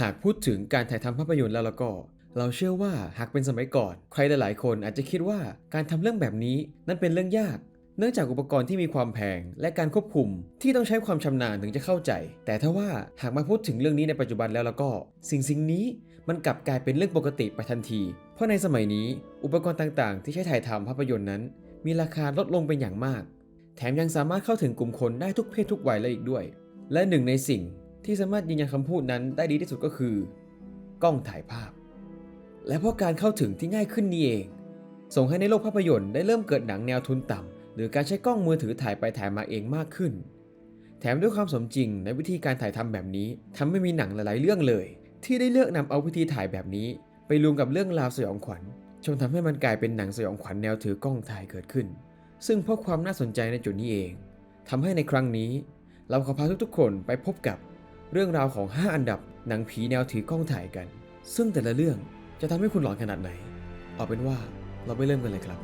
หากพูดถึงการถ่ายทำภาพยนตร์แล้วแล้วก็ เราเชื่อว่าหากเป็นสมัยก่อน ใครหลายๆ คนอาจจะคิดว่าการทำเรื่องแบบนี้นั้นเป็นเรื่องยาก เนื่องจากอุปกรณ์ที่มีความแพงและการควบคุมที่ต้องใช้ความชำนาญถึงจะเข้าใจ แต่ถ้าว่าหากมาพูดถึงเรื่องนี้ในปัจจุบันแล้วแล้วก็ สิ่งสิ่งนี้มันกลับกลายเป็นเรื่องปกติไปทันที เพราะในสมัยนี้อุปกรณ์ต่างๆ ที่ใช้ถ่ายทำภาพยนตร์นั้น มีราคาลดลงเป็นอย่างมาก แถมยังสามารถเข้าถึงกลุ่มคนได้ทุกเพศทุกวัยเลยอีกด้วย และหนึ่งในสิ่ง ที่สามารถยืนยันคำพูดนั้นได้ดีที่สุดก็คือ กล้องถ่ายภาพ และเพราะการเข้าถึงที่ง่ายขึ้นนี่เอง ส่งให้ในโลกภาพยนตร์ได้เริ่มเกิดหนังแนวทุนต่ำหรือการใช้กล้องมือถือถ่ายไปถ่ายมาเองมากขึ้น แถมด้วยความสมจริงในวิธีการถ่ายทำแบบนี้ทำให้มีหนังหลาย ๆ เรื่องเลย ที่ได้เลือกนำเอาวิธีถ่ายแบบนี้ ไปรวมกับเรื่องราวสยองขวัญจนทำให้มันกลายเป็นหนังสยองขวัญแนวถือกล้องถ่ายเกิดขึ้น ซึ่งเพราะความน่าสนใจในจุดนี้เองทำให้ในครั้งนี้ เราขอพาทุกๆคนไปพบกับ เรื่องราวของ 5 อันดับหนังผีแนวถือกล้องถ่ายกัน ซึ่งแต่ละเรื่องจะทำให้คุณหลอนขนาดไหน เอาเป็นว่าเราไปเริ่มกันเลยครับ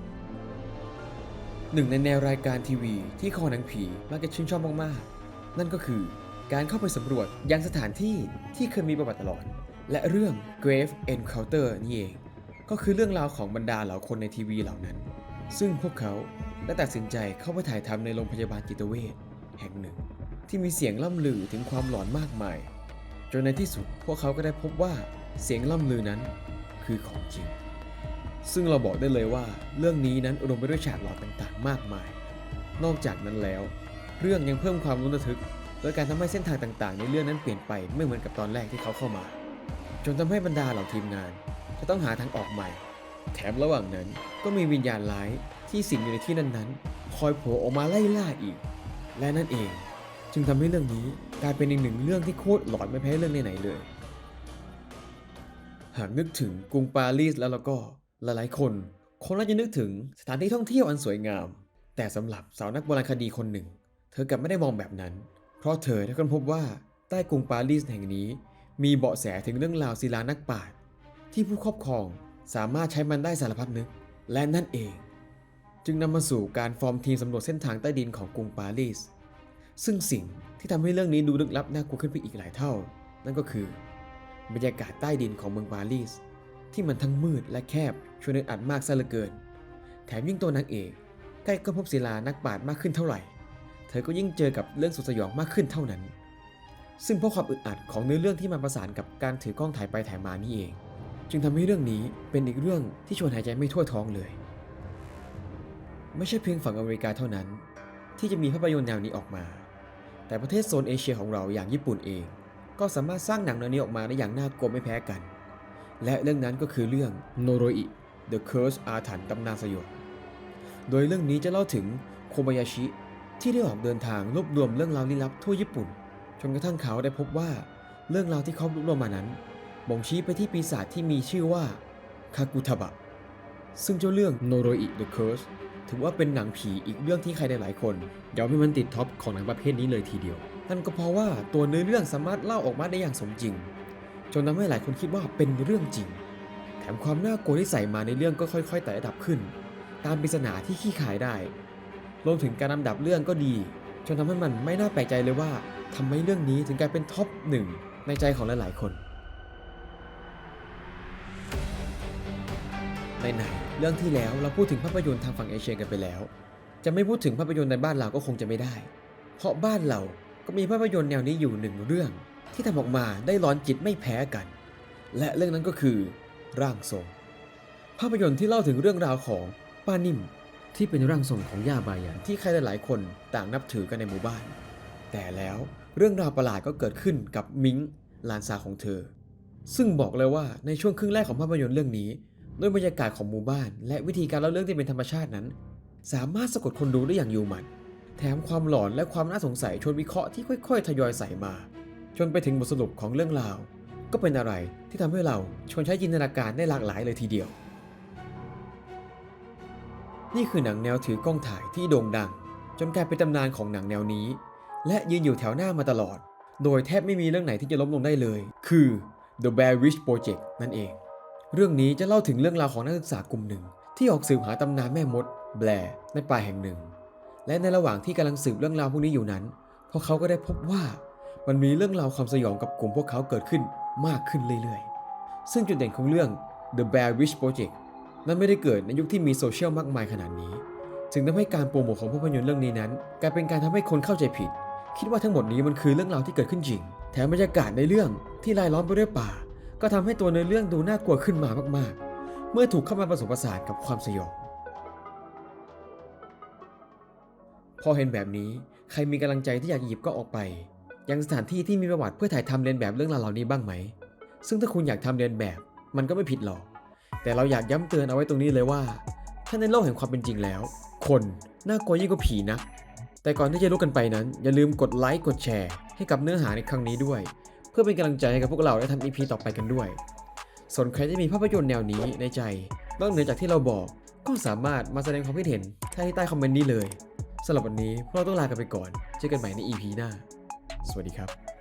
หนึ่งในแนวรายการทีวีที่คอหนังผีมักจะชื่นชอบมากๆ นั่นก็คือการเข้าไปสำรวจยังสถานที่ที่เคยมีประวัติหลอน และเรื่อง Grave Encounter นี่เอง ก็คือเรื่องราวของบรรดาเหล่าคนในทีวีเหล่านั้น ซึ่งพวกเขาได้ตัดสินใจเข้าไปถ่ายทำในโรงพยาบาลจิตเวชแห่งหนึ่ง ที่มีเสียงล่ำลือถึงความหลอนมากมาย จนในที่สุดพวกเขาก็ได้พบว่าเสียงล่ำลือนั้นคือของจริง ซึ่งเราบอกได้เลยว่า เรื่องนี้นั้นอุดมไปด้วยฉากหลอนต่างๆ มากมาย นอกจากนั้นแล้ว เรื่องยังเพิ่มความรุนระทึกโดยการทำให้เส้นทางต่างๆ ในเรื่องนั้นเปลี่ยนไปไม่เหมือนกับตอนแรกที่เขาเข้ามา จนทำให้บรรดาเหล่าทีมงาน จะต้องหาทางออกใหม่ แถมระหว่างนั้นก็มีวิญญาณร้ายที่สิงอยู่ในที่นั้นๆ คอยโผล่ออกมาไล่ล่าอีก และนั่นเอง จึงทำให้เรื่องนี้กลายเป็นอีกหนึ่งเรื่องที่โคตรหลอนไม่แพ้เรื่องไหนๆเลย หากนึกถึงกรุงปารีสแล้วแล้วก็หลายๆ คนคงน่าจะนึกถึงสถานที่ท่องเที่ยวอันสวยงาม แต่สำหรับสาวนักโบราณคดีคนหนึ่ง เธอกลับไม่ได้มองแบบนั้น เพราะเธอได้ค้นพบว่าใต้กรุงปารีสแห่งนี้ มีเบาะแสถึงเรื่องราวศิลานักปราชญ์ที่ผู้ครอบครองสามารถใช้มันได้สารพัดนึก และนั่นเอง จึงนำมาสู่การฟอร์มทีมสำรวจเส้นทางใต้ดินของกรุงปารีส ซึ่งสิ่งที่ทำให้เรื่องนี้ดูลึกลับน่ากลัวขึ้นไปอีกหลายเท่า นั่นก็คือบรรยากาศใต้ดินของเมืองปารีส ที่มันทั้งมืดและแคบชวนอึดอัดมากซะเหลือเกิน แถมยิ่งตัวนางเอกใกล้ก็พบศิลานักปราชญ์มากขึ้นเท่าไหร่ เธอก็ยิ่งเจอกับเรื่องสุดสยองมากขึ้นเท่านั้น ซึ่งเพราะความอึดอัดของเนื้อเรื่องที่มันประสานกับการถือกล้องถ่ายไปถ่ายมานี่เอง จึงทำให้เรื่องนี้เป็นอีกเรื่องที่ชวนหายใจไม่ทั่วท้องเลย ไม่ใช่เพียงฝั่งอเมริกาเท่านั้น ที่จะมีภาพยนตร์แนวนี้ออกมา แต่ประเทศโซนเอเชียของเราอย่างญี่ปุ่นเอง ก็สามารถสร้างหนังแนวนี้ออกมาได้อย่างน่ากลัวไม่แพ้กัน และเรื่องนั้นก็คือเรื่องโนโรอิ The Curse อาถรรพ์ตำนานสยองโดยเรื่องนี้จะเล่าถึงโคบายาชิที่ได้ออกเดินทางรวบรวมเรื่องราวลี้ลับทั่วญี่ปุ่น จนกระทั่งเขาได้พบว่าเรื่องราวที่เขารวบรวมมานั้น บ่งชี้ไปที่ปีศาจที่มีชื่อว่าคากุทาบะ ซึ่งเจ้าเรื่องโนโรอิ The Curse ถือว่าเป็นหนังผีอีกเรื่องที่ใครหลายๆคนยอมให้มันติดท็อปของหนังประเภทนี้เลยทีเดียว นั่นก็เพราะว่าตัวเนื้อเรื่องสามารถเล่าออกมาได้อย่างสมจริง จนทำให้หลายคนคิดว่าเป็นเรื่องจริง แถมความน่ากลัวที่ใส่มาในเรื่องก็ค่อยๆไต่ระดับขึ้น ตามปริศนาที่ขี้ขายได้ รวมถึงการลำดับเรื่องก็ดี จนทำให้มันไม่น่าแปลกใจเลยว่าทำไมเรื่องนี้ถึงกลายเป็นท็อปหนึ่งในใจของหลายๆคน ไหน เรื่องที่แล้วเราพูดถึงภาพยนตร์ทางฝั่งเอเชียกันไปแล้ว จะไม่พูดถึงภาพยนตร์ในบ้านเราก็คงจะไม่ได้ เพราะบ้านเราก็มีภาพยนตร์แนวนี้อยู่หนึ่งเรื่อง ที่ทำออกมาได้ร้อนจิตไม่แพ้กัน และเรื่องนั้นก็คือร่างทรง ภาพยนตร์ที่เล่าถึงเรื่องราวของป้านิ่มที่เป็นร่างทรงของย่าบายันที่ใครหลายๆคนต่างนับถือกันในหมู่บ้าน แต่แล้วเรื่องราวประหลาดก็เกิดขึ้นกับมิงหลานสาวของเธอ ซึ่งบอกเลยว่าในช่วงครึ่งแรกของภาพยนตร์เรื่องนี้ ด้วยบรรยากาศของหมู่บ้าน และวิธีการเล่าเรื่องที่เป็นธรรมชาตินั้น สามารถสะกดคนดูได้อย่างอยู่หมัด แถมความหลอนและความน่าสงสัยชวนวิเคราะห์ที่ค่อย ๆ ทยอยใส่มา จนไปถึงบทสรุปของเรื่องราว ก็เป็นอะไรที่ทำให้เราชวนใช้จินตนาการได้หลากหลายเลยทีเดียว นี่คือหนังแนวถือกล้องถ่ายที่โด่งดัง จนกลายเป็นตำนานของหนังแนวนี้ และยืนอยู่แถวหน้ามาตลอด โดยแทบไม่มีเรื่องไหนที่จะล้มลงได้เลย คือ The Bear Witch Project นั่นเอง เรื่องนี้จะเล่าถึงเรื่องราวของนักศึกษากลุ่มหนึ่ง ที่ออกสืบหาตำนานแม่มด แบร์ในป่าแห่งหนึ่ง และในระหว่างที่กำลังสืบเรื่องราวพวกนี้อยู่นั้น พวกเขาก็ได้พบว่ามันมีเรื่องราวความสยองกับกลุ่มพวกเขาเกิดขึ้นมากขึ้นเรื่อยๆ ซึ่งจุดเด่นของเรื่อง The Bear Witch Project นั้นไม่ได้เกิดในยุคที่มีโซเชียลมากมายขนาดนี้ จึงทำให้การโปรโมทของภาพยนตร์เรื่องนี้นั้นกลายเป็นการทำให้คนเข้าใจผิด คิดว่าทั้งหมดนี้มันคือเรื่องราวที่เกิดขึ้นจริง แถมบรรยากาศในเรื่องที่รายล้อมไปด้วยป่า ก็ทำให้ตัวในอเรื่องดูน่ากลัวขึ้นมามากๆ เมื่อถูกเข้ามาผสมผสานกับความสยอง พอเห็นแบบนี้ใครมีกำลังใจที่อยากหยิบก็ออกไป ยังสถานที่ที่มีประวัติเพื่อถ่ายทำเลียนแบบเรื่องราวเหล่านี้บ้างไหม ซึ่งถ้าคุณอยากทำเลียนแบบ มันก็ไม่ผิดหรอก แต่เราอยากย้ำเตือนเอาไว้ตรงนี้เลยว่า ถ้าในโลกแห่งความเป็นจริงแล้ว คนน่ากลัวยิ่งกว่าผีนะแต่ก่อนที่จะลุกกันไปนั้น อย่าลืมกดไลค์กดแชร์ให้กับเนื้อหาในครั้งนี้ด้วย พื่อเป็นกำลังใจให้กับพวกเราได้ทำ EP ต่อไปกันด้วย ส่วนใครที่มีภาพยนตร์แนวนี้ในใจนอกเหนือจากที่เราบอกก็สามารถมาแสดงความคิดเห็นที่ใต้คอมเมนต์นี้เลยสำหรับวันนี้พวกเราต้องลากันไปก่อน เจอกันใหม่ใน EP หน้า สวัสดีครับ